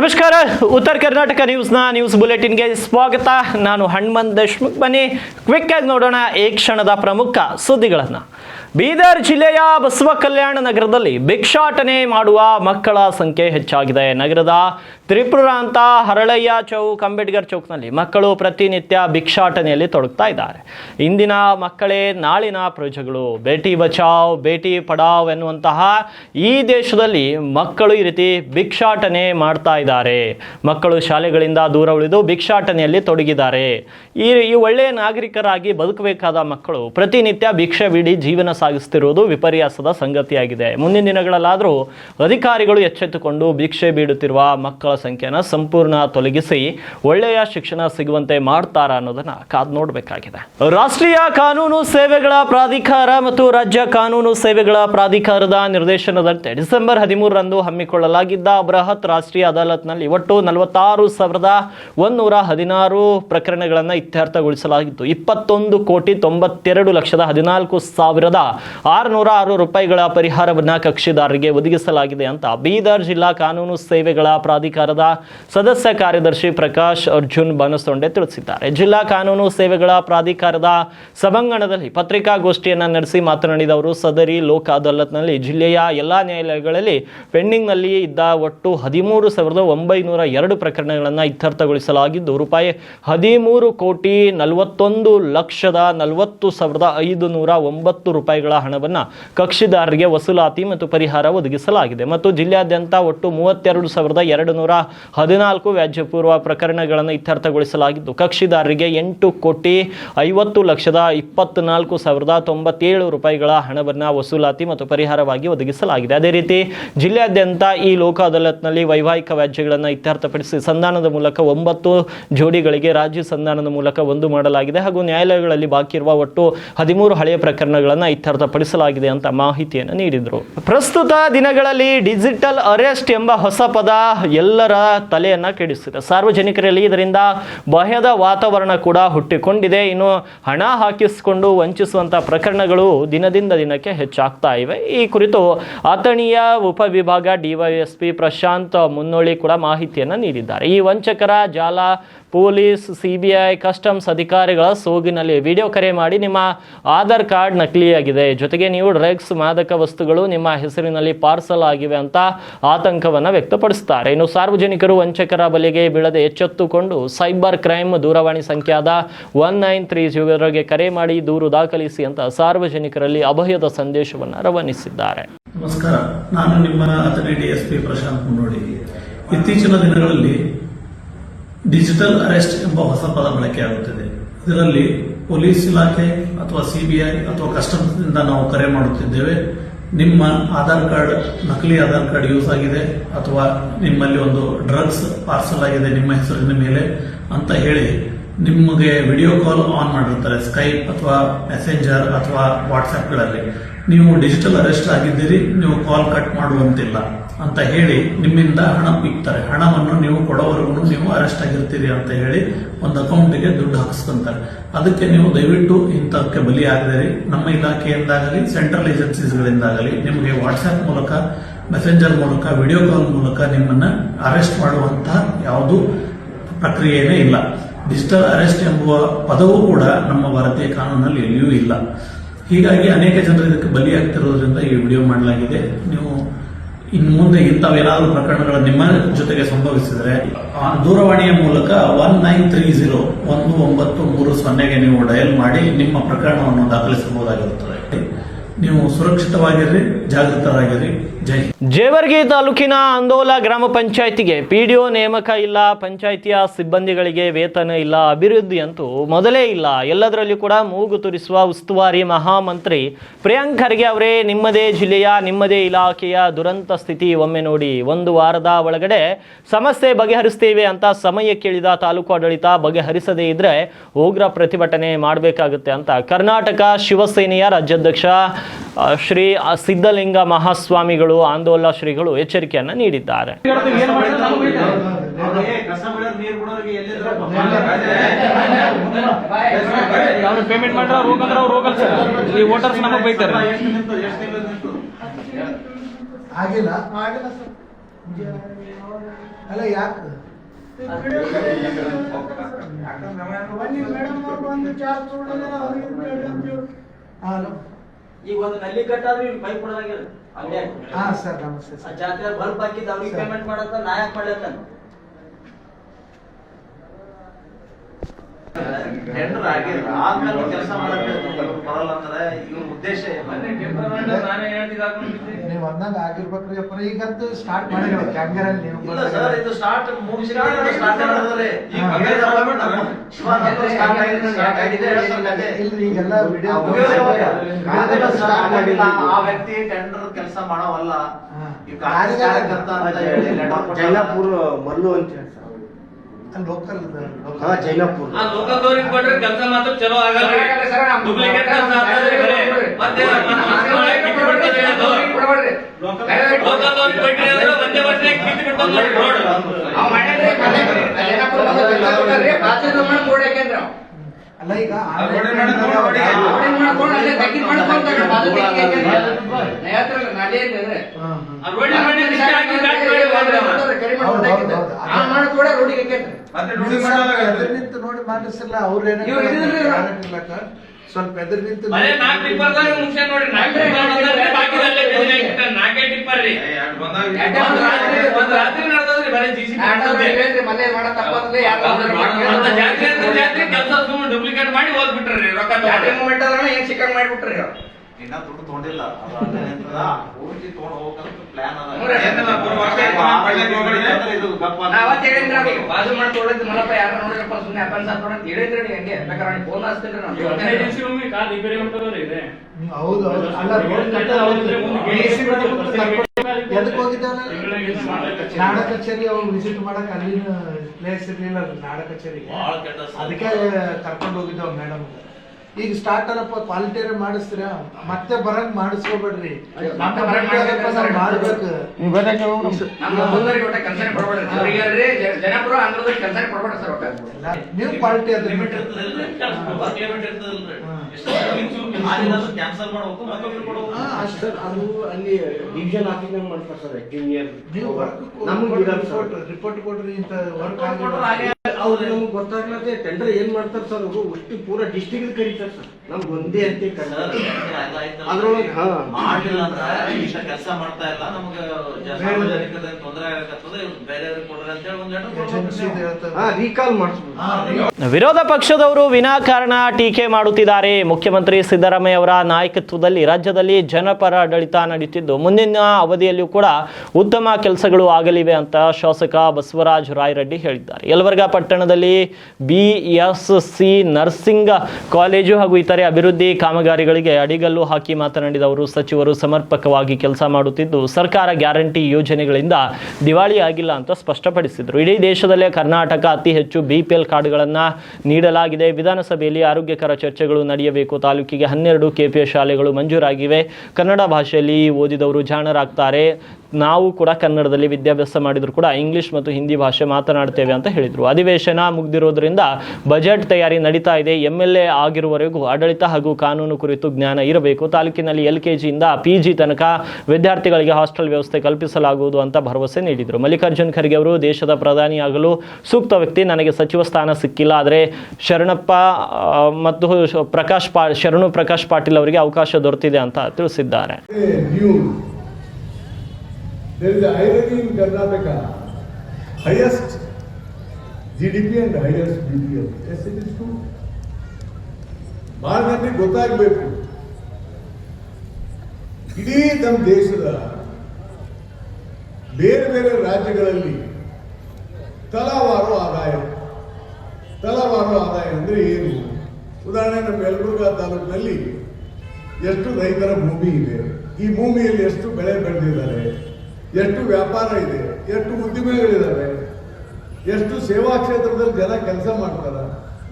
ನಮಸ್ಕಾರ, ಉತ್ತರ ಕರ್ನಾಟಕ ನ್ಯೂಸ್ನ ನ್ಯೂಸ್ ಬುಲೆಟಿನ್ಗೆ ಸ್ವಾಗತ. ನಾನು ಹನುಮಂತ್ ದೇಶ್ಮುಖ್ ಬನ್ನಿ. ಕ್ವಿಕ್ ಆಗಿ ನೋಡೋಣ ಏಕ್ಷಣದ ಕ್ಷಣದ ಪ್ರಮುಖ ಸುದ್ದಿಗಳನ್ನು. ಬೀದರ್ ಜಿಲ್ಲೆಯ ಬಸವ ಕಲ್ಯಾಣ ನಗರದಲ್ಲಿ ಭಿಕ್ಷಾಟನೆ ಮಾಡುವ ಮಕ್ಕಳ ಸಂಖ್ಯೆ ಹೆಚ್ಚಾಗಿದೆ. ನಗರದ ತ್ರಿಪುರಾಂತ ಹರಳಯ್ಯ ಚೌಕ್, ಅಂಬೇಡ್ಕರ್ ಚೌಕ್ನಲ್ಲಿ ಮಕ್ಕಳು ಪ್ರತಿನಿತ್ಯ ಭಿಕ್ಷಾಟನೆಯಲ್ಲಿ ತೊಡಗ್ತಾ ಇದ್ದಾರೆ. ಇಂದಿನ ಮಕ್ಕಳೇ ನಾಳಿನ ಪ್ರಜೆಗಳು. ಬೇಟಿ ಬಚಾವ್, ಬೇಟಿ ಪಡಾವ್ ಎನ್ನುವಂತಹ ಈ ದೇಶದಲ್ಲಿ ಮಕ್ಕಳು ಈ ರೀತಿ ಭಿಕ್ಷಾಟನೆ ಮಾಡ್ತಾ ಇದ್ದಾರೆ. ಮಕ್ಕಳು ಶಾಲೆಗಳಿಂದ ದೂರ ಉಳಿದು ಭಿಕ್ಷಾಟನೆಯಲ್ಲಿ ತೊಡಗಿದ್ದಾರೆ. ಈ ಈ ಒಳ್ಳೆಯ ನಾಗರಿಕರಾಗಿ ಬದುಕಬೇಕಾದ ಮಕ್ಕಳು ಪ್ರತಿನಿತ್ಯ ಭಿಕ್ಷೆ ಬಿಡಿ ಜೀವನ ಸಾಗಿಸ್ತಿರುವುದು ವಿಪರ್ಯಾಸದ ಸಂಗತಿಯಾಗಿದೆ. ಮುಂದಿನ ದಿನಗಳಲ್ಲಾದರೂ ಅಧಿಕಾರಿಗಳು ಎಚ್ಚೆತ್ತುಕೊಂಡು ಭಿಕ್ಷೆ ಬೀಡುತ್ತಿರುವ ಮಕ್ಕಳ ಸಂಖ್ಯೆಯನ್ನು ಸಂಪೂರ್ಣ ತೊಲಗಿಸಿ ಒಳ್ಳೆಯ ಶಿಕ್ಷಣ ಸಿಗುವಂತೆ ಮಾಡ್ತಾರಾ ಅನ್ನೋದನ್ನ ಕಾದು ನೋಡಬೇಕಾಗಿದೆ. ರಾಷ್ಟ್ರೀಯ ಕಾನೂನು ಸೇವೆಗಳ ಪ್ರಾಧಿಕಾರ ಮತ್ತು ರಾಜ್ಯ ಕಾನೂನು ಸೇವೆಗಳ ಪ್ರಾಧಿಕಾರದ ನಿರ್ದೇಶನದಂತೆ ಡಿಸೆಂಬರ್ ಹದಿಮೂರರಂದು ಹಮ್ಮಿಕೊಳ್ಳಲಾಗಿದ್ದ ಬೃಹತ್ ರಾಷ್ಟ್ರೀಯ ಅದಾಲತ್ನಲ್ಲಿ ಒಟ್ಟು ನಲವತ್ತಾರು ಸಾವಿರದ ಒಂದೂರ ಹದಿನಾರು ಪ್ರಕರಣಗಳನ್ನು ಇತ್ಯರ್ಥಗೊಳಿಸಲಾಗಿತ್ತು. ಇಪ್ಪತ್ತೊಂದು ಕೋಟಿ ತೊಂಬತ್ತೆರಡು ಲಕ್ಷದ ಹದಿನಾಲ್ಕು ಸಾವಿರದ ಆರುನೂರ ಆರು ರೂಪಾಯಿಗಳ ಪರಿಹಾರವನ್ನು ಕಕ್ಷಿದಾರರಿಗೆ ಒದಗಿಸಲಾಗಿದೆ ಅಂತ. ಬೀದರ್ ಜಿಲ್ಲಾ ಕಾನೂನು ಸೇವೆಗಳ ಪ್ರಾಧಿಕಾರದ ಸದಸ್ಯ ಕಾರ್ಯದರ್ಶಿ ಪ್ರಕಾಶ್ ಅರ್ಜುನ್ ಬನಸೊಂಡೆ ತಿಳಿಸಿದ್ದಾರೆ. ಜಿಲ್ಲಾ ಕಾನೂನು ಸೇವೆಗಳ ಪ್ರಾಧಿಕಾರದ ಸಭಾಂಗಣದಲ್ಲಿ ಪತ್ರಿಕಾಗೋಷ್ಠಿಯನ್ನು ನಡೆಸಿ ಮಾತನಾಡಿದ ಅವರು, ಸದರಿ ಲೋಕ ಅದಾಲತ್ನಲ್ಲಿ ಜಿಲ್ಲೆಯ ಎಲ್ಲ ನ್ಯಾಯಾಲಯಗಳಲ್ಲಿ ಪೆಂಡಿಂಗ್ನಲ್ಲಿ ಇದ್ದ ಒಟ್ಟು ಹದಿಮೂರು ಸಾವಿರದ ಒಂಬೈನೂರ ಎರಡು ಪ್ರಕರಣಗಳನ್ನು ಇತ್ಯರ್ಥಗೊಳಿಸಲಾಗಿದ್ದು, ರೂಪಾಯಿ ಹದಿಮೂರು ಕೋಟಿ ನಲವತ್ತೊಂದು ಲಕ್ಷದ ನಲವತ್ತು ಸಾವಿರದ ಐದು ನೂರ ಒಂಬತ್ತು ರೂಪಾಯಿಗಳ ಹಣವನ್ನು ಕಕ್ಷಿದಾರರಿಗೆ ವಸೂಲಾತಿ ಮತ್ತು ಪರಿಹಾರ ಒದಗಿಸಲಾಗಿದೆ. ಮತ್ತು ಜಿಲ್ಲೆಯಾದ್ಯಂತ ಒಟ್ಟು ಮೂವತ್ತೆರಡು ಸಾವಿರದ ಎರಡು ನೂರ ಹದಿನಾಲ್ಕು ವ್ಯಾಜ್ಯಪೂರ್ವ ಪ್ರಕರಣಗಳನ್ನು ಇತ್ಯರ್ಥಗೊಳಿಸಲಾಗಿದ್ದು, ಕಕ್ಷಿದಾರರಿಗೆ ಎಂಟು ಕೋಟಿ ಐವತ್ತು ಲಕ್ಷದ ಇಪ್ಪತ್ನಾಲ್ಕು ಸಾವಿರದ ತೊಂಬತ್ತೇಳು ರೂಪಾಯಿಗಳ ಹಣವನ್ನು ವಸೂಲಾತಿ ಮತ್ತು ಪರಿಹಾರವಾಗಿ ಒದಗಿಸಲಾಗಿದೆ. ಅದೇ ರೀತಿ ಜಿಲ್ಲೆಯಾದ್ಯಂತ ಈ ಲೋಕ ಅದಾಲತ್ನಲ್ಲಿ ವೈವಾಹಿಕ ವ್ಯಾಜ್ಯಗಳನ್ನು ಇತ್ಯರ್ಥಪಡಿಸಿ ಸಂಧಾನದ ಮೂಲಕ ಒಂಬತ್ತು ಜೋಡಿಗಳಿಗೆ ರಾಜ್ಯ ಸಂಧಾನದ ಮೂಲಕ ಒಂದು ಮಾಡಲಾಗಿದೆ. ಹಾಗೂ ನ್ಯಾಯಾಲಯಗಳಲ್ಲಿ ಬಾಕಿ ಇರುವ ಒಟ್ಟು ಹದಿಮೂರು ಹಳೆಯ ಪ್ರಕರಣಗಳನ್ನು ಇತ್ಯರ್ಥಪಡಿಸಲಾಗಿದೆ ಅಂತ ಮಾಹಿತಿಯನ್ನು ನೀಡಿದರು. ಪ್ರಸ್ತುತ ದಿನಗಳಲ್ಲಿ ಡಿಜಿಟಲ್ ಅರೆಸ್ಟ್ ಎಂಬ ಹೊಸ ಪದ ಎಲ್ಲರ ತಲೆಯನ್ನು ಕೆಡಿಸಿದೆ. ಸಾರ್ವಜನಿಕರಲ್ಲಿ ಇದರಿಂದ ಭಯದ ವಾತಾವರಣ ಕೂಡ ಹುಟ್ಟಿಕೊಂಡಿದೆ. ಇನ್ನು ಹಣ ಹಾಕಿಸಿಕೊಂಡು ವಂಚಿಸುವಂಥ ಪ್ರಕರಣಗಳು ದಿನದಿಂದ ದಿನಕ್ಕೆ ಹೆಚ್ಚಾಗ್ತಾ ಇವೆ. ಈ ಕುರಿತು ಅಥಣಿಯ ಉಪವಿಭಾಗ ಡಿವೈಎಸ್ಪಿ ಪ್ರಶಾಂತ್ ಮುನ್ನೋಳಿ ಕೂಡ ಮಾಹಿತಿಯನ್ನು ನೀಡಿದ್ದಾರೆ. ಈ ವಂಚಕರ ಜಾಲ ಪೊಲೀಸ್, ಸಿಬಿಐ, ಕಸ್ಟಮ್ಸ್ ಅಧಿಕಾರಿಗಳ ಸೋಗಿನಲ್ಲಿ. ವಿಡಿಯೋ ಕರೆ ಮಾಡಿ ನಿಮ್ಮ ಆಧಾರ್ ಕಾರ್ಡ್ ನಕಲಿಯಾಗಿದೆ. ಜೊತೆಗೆ ನೀವು ಡ್ರಗ್ಸ್ ಮಾದಕ ವಸ್ತುಗಳು ನಿಮ್ಮ ಹೆಸರಿನಲ್ಲಿ ಪಾರ್ಸಲ್ ಆಗಿವೆ ಅಂತ ಆತಂಕವನ್ನು ವ್ಯಕ್ತಪಡಿಸುತ್ತಾರೆ ಇನ್ನು ಸಾರ್ವಜನಿಕರು ವಂಚಕರ ಬಲೆಗೆ ಬೀಳದೆ ಎಚ್ಚೆತ್ತುಕೊಂಡು ಸೈಬರ್ ಕ್ರೈಮ್ ದೂರವಾಣಿ ಸಂಖ್ಯಾದ ಒನ್ ನೈನ್ ತ್ರೀ ಜೀರೋಗೆ ಕರೆ ಮಾಡಿ ದೂರು ದಾಖಲಿಸಿ ಅಂತ ಸಾರ್ವಜನಿಕರಲ್ಲಿ ಅಭಯದ ಸಂದೇಶವನ್ನು ರವಾನಿಸಿದ್ದಾರೆ. ನಮಸ್ಕಾರ. ನಾನು ನಿಮ್ಮ ಡಿಎಸ್ಪಿ ಪ್ರಶಾಂತ್ ಮುನ್ನೋಡಿ. ಇತ್ತೀಚಿನ ದಿನಗಳಲ್ಲಿ ಡಿಜಿಟಲ್ ಅರೆಸ್ಟ್ ಎಂಬ ಹೊಸ ಪದ ಬಳಕೆಯಾಗುತ್ತಿದೆ. ಇದರಲ್ಲಿ ಪೊಲೀಸ್ ಇಲಾಖೆ ಅಥವಾ ಸಿಬಿಐ ಅಥವಾ ಕಸ್ಟಮ್ಸ್ನಿಂದ ನಾವು ಕರೆ ಮಾಡುತ್ತಿದ್ದೇವೆ. ನಿಮ್ಮ ಆಧಾರ್ ಕಾರ್ಡ್, ನಕಲಿ ಆಧಾರ್ ಕಾರ್ಡ್ ಯೂಸ್ ಆಗಿದೆ ಅಥವಾ ನಿಮ್ಮಲ್ಲಿ ಒಂದು ಡ್ರಗ್ಸ್ ಪಾರ್ಸಲ್ ಆಗಿದೆ ನಿಮ್ಮ ಹೆಸರಿನ ಮೇಲೆ ಅಂತ ಹೇಳಿ ನಿಮಗೆ ವಿಡಿಯೋ ಕಾಲ್ ಆನ್ ಮಾಡಿರ್ತಾರೆ ಸ್ಕೈಪ್ ಅಥವಾ ಮೆಸೆಂಜರ್ ಅಥವಾ ವಾಟ್ಸ್ಆಪ್ಗಳಲ್ಲಿ ನೀವು ಡಿಜಿಟಲ್ ಅರೆಸ್ಟ್ ಆಗಿದ್ದೀರಿ, ನೀವು ಕಾಲ್ ಕಟ್ ಮಾಡುವಂತಿಲ್ಲ ಅಂತ ಹೇಳಿ ನಿಮ್ಮಿಂದ ಹಣ ಪಿಕ್ತಾರೆ ಹಣವನ್ನು ನೀವು ಕೊಡೋವರೆಗೂ ನೀವು ಅರೆಸ್ಟ್ ಆಗಿರ್ತೀರಿ ಅಂತ ಹೇಳಿ ಒಂದು ಅಕೌಂಟಿಗೆ ದುಡ್ಡು ಹಾಕಿಸ್ಕೊಂತಾರೆ. ಅದಕ್ಕೆ ನೀವು ದಯವಿಟ್ಟು ಇಂಥಕ್ಕೆ ಬಲಿಯಾಗದಿರಿ ನಮ್ಮ ಇಲಾಖೆಯಿಂದಾಗಲಿ ಸೆಂಟ್ರಲ್ ಏಜೆನ್ಸೀಸ್ಗಳಿಂದಾಗಲಿ ನಿಮಗೆ ವಾಟ್ಸ್ಆಪ್ ಮೂಲಕ ಮೆಸೆಂಜರ್ ಮೂಲಕ ವಿಡಿಯೋ ಕಾಲ್ ಮೂಲಕ ನಿಮ್ಮನ್ನ ಅರೆಸ್ಟ್ ಮಾಡುವಂತಹ ಯಾವುದು ಪ್ರಕ್ರಿಯೆನೇ ಇಲ್ಲ. ಡಿಜಿಟಲ್ ಅರೆಸ್ಟ್ ಎಂಬುವ ಪದವೂ ಕೂಡ ನಮ್ಮ ಭಾರತೀಯ ಕಾನೂನಲ್ಲಿ ಎಲ್ಲಿಯೂ ಇಲ್ಲ. ಹೀಗಾಗಿ ಅನೇಕ ಜನರು ಇದಕ್ಕೆ ಬಲಿಯಾಗ್ತಿರೋದ್ರಿಂದ ಈ ವಿಡಿಯೋ ಮಾಡಲಾಗಿದೆ. ನೀವು ಇನ್ನು ಮುಂದೆ ಇಂಥವೇನಾದರೂ ಪ್ರಕರಣಗಳು ನಿಮ್ಮ ಜೊತೆಗೆ ಸಂಭವಿಸಿದರೆ ದೂರವಾಣಿಯ ಮೂಲಕ ಒನ್ ನೈನ್ ತ್ರೀ ಜೀರೋ ಒಂದು ಒಂಬತ್ತು ಮೂರು ಸೊನ್ನೆಗೆ ನೀವು ಡಯಲ್ ಮಾಡಿ ನಿಮ್ಮ ಪ್ರಕರಣವನ್ನು ದಾಖಲಿಸಬಹುದಾಗಿರುತ್ತದೆ. ನೀವು ಸುರಕ್ಷಿತವಾಗಿರ್ರಿ, ಜಾಗೃತರಾಗಿರ್ರಿ ಜೈ. ಜೇವರ್ಗಿ ತಾಲೂಕಿನ ಅಂದೋಲ ಗ್ರಾಮ ಪಂಚಾಯಿತಿಗೆ ಪಿಡಿಒ ನೇಮಕ ಇಲ್ಲ, ಪಂಚಾಯಿತಿಯ ಸಿಬ್ಬಂದಿಗಳಿಗೆ ವೇತನ ಇಲ್ಲ, ಅಭಿವೃದ್ಧಿ ಅಂತೂ ಮೊದಲೇ ಇಲ್ಲ ಎಲ್ಲದರಲ್ಲಿ ಕೂಡ ಮೂಗು ತುರಿಸುವ ಉಸ್ತುವಾರಿ ಮಹಾಮಂತ್ರಿ ಪ್ರಿಯಾಂಕ್ ಖರ್ಗೆ ಅವರೇ, ನಿಮ್ಮದೇ ಜಿಲ್ಲೆಯ, ನಿಮ್ಮದೇ ಇಲಾಖೆಯ ದುರಂತ ಸ್ಥಿತಿ ಒಮ್ಮೆ ನೋಡಿ ಒಂದು ವಾರದ ಒಳಗಡೆ ಸಮಸ್ಯೆ ಬಗೆಹರಿಸ್ತೇವೆ ಅಂತ ಸಮಯ ಕೇಳಿದ ತಾಲೂಕು ಆಡಳಿತ ಬಗೆಹರಿಸದೇ ಇದ್ರೆ ಉಗ್ರ ಪ್ರತಿಭಟನೆ ಮಾಡಬೇಕಾಗುತ್ತೆ ಅಂತ ಕರ್ನಾಟಕ ಶಿವಸೇನೆಯ ರಾಜ್ಯಾಧ್ಯಕ್ಷ ಶ್ರೀ ಸಿದ್ಧಲಿಂಗ ಮಹಾಸ್ವಾಮಿಗಳು ಆಂದೋಲನ ಶ್ರೀಗಳು ಎಚ್ಚರಿಕೆಯನ್ನು ನೀಡಿದ್ದಾರೆ. ಪೇಮೆಂಟ್ ಅಲ್ಲ ಯಾಕೆ? ಹಲೋ ಈಗ ಒಂದು ನಲ್ಲಿ ಕಟ್ಟಾದ್ರೂ ಇವ್ರಿಗೆ ಪೈಪ್ ಕೊಡೋದಾಗಿಲ್ಲ ಅಲ್ಲೇ ಹಾ ಸರ್ ನಮಸ್ತೆ ಆ ಸರ್ ಜಾತ್ರೆ ಬಲ್ಪ್ ಹಾಕಿದ್ದು ಅವ್ರಿಗೆ ಪೇಮೆಂಟ್ ಮಾಡತ್ತ ನಾ ಯಾಕೆ ಮಾಡ್ಲತ್ತ ಟೆಂಡರ್ ಆಗಿಲ್ಲ ಆದ್ಮೇಲೆ ಕೆಲಸ ಬರಲ್ಲ ಅಂದ್ರೆ ಇವ್ರ ಉದ್ದೇಶ ಏನು? ನಾನೇ ನೀವು ಆಗಿರ್ಬೇಕ್ರಿ ಅಪ್ಪ. ಈಗಂತೂ ಸ್ಟಾರ್ಟ್ ಮಾಡಿರೋ ಕ್ಯಾಂಗರಲ್ಲಿ ನೀವು ಸರ್ ಇದು ಸ್ಟಾರ್ಟ್ ಮುಗಿಸಿ ಮಾಡಿದ್ರೆ. ಇಲ್ರಿ ಈಗೆಲ್ಲ ವಿಡಿಯೋ ಆ ಸ್ಟಾರ್ಟ್ ಆಗಿಲ್ಲ. ವ್ಯಕ್ತಿ ಟೆಂಡರ್ ಕೆಲಸ ಮಾಡೋವಲ್ಲ. ಕಾರ್ಯಕರ್ತ ಅಂತ ಹೇಳಿ ಲೆಟರ್ ಕೊಟ್ಟಾಗ ಜೈಲಾಪುರ ಮಲ್ಲು ಅಂತ ಹೇಳಿ ಲೋಕಲ್ ಹಾ ಜೈನಪುರ. ಆ ಲೋಕದವ್ರಿಗೆ ಕೊಟ್ರೆ ಕೆಲಸ ಮಾತ್ರ ಚಲೋ ಆಗಲ್ಲ. ಡೂಪ್ಲಿಕೇಟ್ ಕೆಲಸ ಆಗ್ತದೆ ಬರೀ. ಮತ್ತೆ. ಲೋಕದವ್ರಿಗೆ ಕೊಟ್ರಿ ಅಂದ್ರೆ ಒಂದೇ ವರ್ಷ ಕಿತ್ತು ಬಿಡ್ತದೆ ನೋಡಿ. ಅಲ್ಲ ಈಗ ನಿಶ್ಚಯ ಹಾಕಿ ದಾಟ್ ಮಾಡಿ ಬಂದ್ರೆ. ಮತ್ತೆ ಹಾ. ಡ್ಯೂಟಿ ನಿಂತು ನೋಡಿ ಮಾಡಿಸಿಲ್ಲ ಸ್ವಲ್ಪ ಎದುರು ನಿಂತು ಮನೆ ನಾಲ್ಕು ಟಿಪ್ಪರ್ದಾಗ ಮುಗಿಸ್ಯಾನ ನೋಡ್ರಿ ನಾಲ್ಕು ಟಿಪ್ಪರ್ ಬಂದವ್ರೆ, ಬಾಕಿದಲ್ಲೇ ಬಿಸಿಲು ಹಾಕಿಟ್ಟಾನ. ನಾಲ್ಕೇ ಟಿಪ್ಪರ್ ರೀ. ಒಂದ್ ರಾತ್ರಿ ಒಂದ್ ರಾತ್ರಿ ನಡೆದದ್ರಿ ಬರೀ JCB ಬಿಡ್ತದೆ. ಮತ್ತೆ ಜಾತ್ರೆ ಅಂದ್ರೆ ಸುಮ್ಮನೆ ಇನ್ನ ದುಡ್ಡು ತಗೊಂಡಿಲ್ಲ. ಪೂರ್ತಿ ತಗೊಂಡ್ ಹೋಗ್ಬೇಕಂತ ಪ್ಲಾನ್ ಬಾಜು ಯಾರು ನೋಡಿರಪ್ಪ ಸುಮ್ಮನೆ ಅಪ್ಪನ್ ಹೇಳಿದ್ರಿ ಹೆಂಗೆ ಬೇಕಾದ್ರೆ ಫೋನ್ ರಿಪೇರಿ ಇದೆ. ಹೌದು ಹೌದು ಅಲ್ಲ ರೋಡ್ ಹೌದು. ಹೋಗಿದ್ದಾನೆ. ನಾಡ ಕಚೇರಿ ಅವ್ರು ವಿಸಿಟ್ ಮಾಡಕ್ ಅಲ್ಲಿನ ಪ್ಲೇಸ್ ಇರ್ಲಿಲ್ಲ ನಾಡ ಸರ್. ಅದಕ್ಕೆ ಕರ್ಕೊಂಡು ಹೋಗಿದ್ದಾವ ಮೇಡಮ್ ಈಗ ಸ್ಟಾರ್ಟ್ ಅಲ್ಲಪ್ಪ ಕ್ವಾಲಿಟಿ ಮಾಡಿಸ್ತೀರಾ? ಮತ್ತೆ ಬರಂಗ್ ಮಾಡಿಸ್ಕೋಬೇಡ್ರಿ. ಮಾಡ್ಬೇಕು. ನೀವು ಕ್ವಾಲಿಟಿ ಸರ್ ಅದು ಅಲ್ಲಿ ಡಿವಿಷನ್ ಆಫೀಸ್ನಾಗ ಮಾಡ್ತಾರೆ ಸರ್ ನೀವು ರಿಪೋರ್ಟ್ ಕೊಡ್ರಿ ಇಂತ ವರ್ಕ್ ಅವ್ರು ನಮ್ಗೆ ಗೊತ್ತಾಗ್ಲತ್ತೆ ಟೆಂಡರ್ ಏನ್ ಮಾಡ್ತಾರೆ ಸರ್ ಅವರು? ಅಷ್ಟು ಪೂರಾ ಡಿಸ್ಟಿಕ್ ಕರೀತಾರೆ ಸರ್. ನಮ್ಗೆ ಒಂದೇ ಅಂತ ಟೆಂಡರ್ ಅದ್ರೊಳಗೆ ಹಾ. ಮಾಡಿಲ್ಲ ಅಂದ್ರೆ ಇಷ್ಟ ಕೆಲಸ ಮಾಡ್ತಾ ಇಲ್ಲ ನಮ್ಗ ಸಾರ್ವಜನಿಕರಿಗೆ ತೊಂದರೆ ಆಗಕತ್ತದ ಇವ್ರು ಬೇರೆಯವ್ರಿಗೆ ಕೊಡ್ರಿ ಅಂತ ಹೇಳಿ ಒಂದ್ ಲೆಟರ್ ಹಾ ರೀಕಾಲ್ ಮಾಡಿಸ್ಬೋದು. ವಿರೋಧ ಪಕ್ಷದವರು ವಿನಾಕಾರಣ ಟೀಕೆ ಮಾಡುತ್ತಿದ್ದಾರೆ. ಮುಖ್ಯಮಂತ್ರಿ ಸಿದ್ದರಾಮಯ್ಯ ಅವರ ನಾಯಕತ್ವದಲ್ಲಿ ರಾಜ್ಯದಲ್ಲಿ ಜನಪರ ಆಡಳಿತ ನಡೆಯುತ್ತಿದ್ದು ಮುಂದಿನ ಅವಧಿಯಲ್ಲಿಯೂ ಕೂಡ ಉತ್ತಮ ಕೆಲಸಗಳು ಆಗಲಿವೆ ಅಂತ ಶಾಸಕ ಬಸವರಾಜ ರಾಯರೆಡ್ಡಿ ಹೇಳಿದ್ದಾರೆ. ಯಲಬರ್ಗಾ ಪಟ್ಟಣದಲ್ಲಿ ಸಿ ನರ್ಸಿಂಗ್ ಕಾಲೇಜು ಹಾಗೂ ಇತರೆ ಅಭಿವೃದ್ಧಿ ಕಾಮಗಾರಿಗಳಿಗೆ ಅಡಿಗಲ್ಲು ಹಾಕಿ ಮಾತನಾಡಿದ ಅವರು, ಸಚಿವರು ಸಮರ್ಪಕವಾಗಿ ಕೆಲಸ ಮಾಡುತ್ತಿದ್ದು, ಸರ್ಕಾರ ಗ್ಯಾರಂಟಿ ಯೋಜನೆಗಳಿಂದ ದಿವಾಳಿ ಆಗಿಲ್ಲ ಅಂತ ಸ್ಪಷ್ಟಪಡಿಸಿದರು. ಇಡೀ ದೇಶದಲ್ಲೇ ಕರ್ನಾಟಕ ಅತಿ ಹೆಚ್ಚು ಬಿಪಿಎಲ್ ಕಾರ್ಡ್ಗಳನ್ನು ನೀಡಲಾಗಿದೆ. ವಿಧಾನಸಭೆಯಲ್ಲಿ ಆರೋಗ್ಯಕರ ಚರ್ಚೆಗಳು ನಡೆಯಬೇಕು. ತಾಲೂಕಿಗೆ ಹನ್ನೆರಡು ಕೆಪಿಎಸ್ ಶಾಲೆಗಳು ಮಂಜೂರಾಗಿವೆ. ಕನ್ನಡ ಭಾಷೆಯಲ್ಲಿ ಓದಿದವರು ಜಾಣರಾಗ್ತಾರೆ. ನಾವು ಕೂಡ ಕನ್ನಡದಲ್ಲಿ ವಿದ್ಯಾಭ್ಯಾಸ ಮಾಡಿದ್ರು ಕೂಡ ಇಂಗ್ಲಿಷ್ ಮತ್ತು ಹಿಂದಿ ಭಾಷೆ ಮಾತನಾಡ್ತೇವೆ ಅಂತ ಹೇಳಿದರು. ಅಧಿವೇಶನ ಮುಗ್ದಿರೋದ್ರಿಂದ ಬಜೆಟ್ ತಯಾರಿ ನಡೀತಾ ಇದೆ. ಎಂ ಎಲ್ ಎ ಆಗಿರುವವರೆಗೂ ಆಡಳಿತ ಹಾಗೂ ಕಾನೂನು ಕುರಿತು ಜ್ಞಾನ ಇರಬೇಕು. ತಾಲೂಕಿನಲ್ಲಿ ಎಲ್ ಕೆ ಜಿಯಿಂದ ಪಿ ಜಿ ತನಕ ವಿದ್ಯಾರ್ಥಿಗಳಿಗೆ ಹಾಸ್ಟೆಲ್ ವ್ಯವಸ್ಥೆ ಕಲ್ಪಿಸಲಾಗುವುದು ಅಂತ ಭರವಸೆ ನೀಡಿದರು. ಮಲ್ಲಿಕಾರ್ಜುನ್ ಖರ್ಗೆ ಅವರು ದೇಶದ ಪ್ರಧಾನಿಯಾಗಲು ಸೂಕ್ತ ವ್ಯಕ್ತಿ. ನನಗೆ ಸಚಿವ ಸ್ಥಾನ ಸಿಕ್ಕಿಲ್ಲ. ಆದರೆ ಶರಣಪ್ಪ ಮತ್ತು ಪ್ರಕಾಶ್ ಪಾ, ಶರಣು ಪ್ರಕಾಶ್ ಪಾಟೀಲ್ ಅವರಿಗೆ ಅವಕಾಶ ದೊರೆತಿದೆ ಅಂತ ತಿಳಿಸಿದ್ದಾರೆ. There is a irony in Karnataka, highest GDP and highest BPL. Yes, it is ಗೊತ್ತಾಗಬೇಕು. ಇಡೀ ನಮ್ಮ ದೇಶದ ಬೇರೆ ಬೇರೆ ರಾಜ್ಯಗಳಲ್ಲಿ ತಲಾವಾರು ಆದಾಯ. ತಲಾವಾರು ಆದಾಯ ಅಂದ್ರೆ ಏನು? ಉದಾಹರಣೆ ನಮ್ಮ ಯಲಬುರ್ಗಾ ತಾಲೂಕಿನಲ್ಲಿ ಎಷ್ಟು ರೈತರ ಭೂಮಿ ಇದೆ? ಈ ಭೂಮಿಯಲ್ಲಿ ಎಷ್ಟು ಬೆಳೆ ಬೆಳೆದಿದ್ದಾರೆ? ಎಷ್ಟು ವ್ಯಾಪಾರ ಇದೆ, ಎಷ್ಟು ಉದ್ದಿಮೆಗಳಿದ್ದಾವೆ ಎಷ್ಟು ಸೇವಾ ಕ್ಷೇತ್ರದಲ್ಲಿ ಜನ ಕೆಲಸ ಮಾಡ್ತಾರೆ,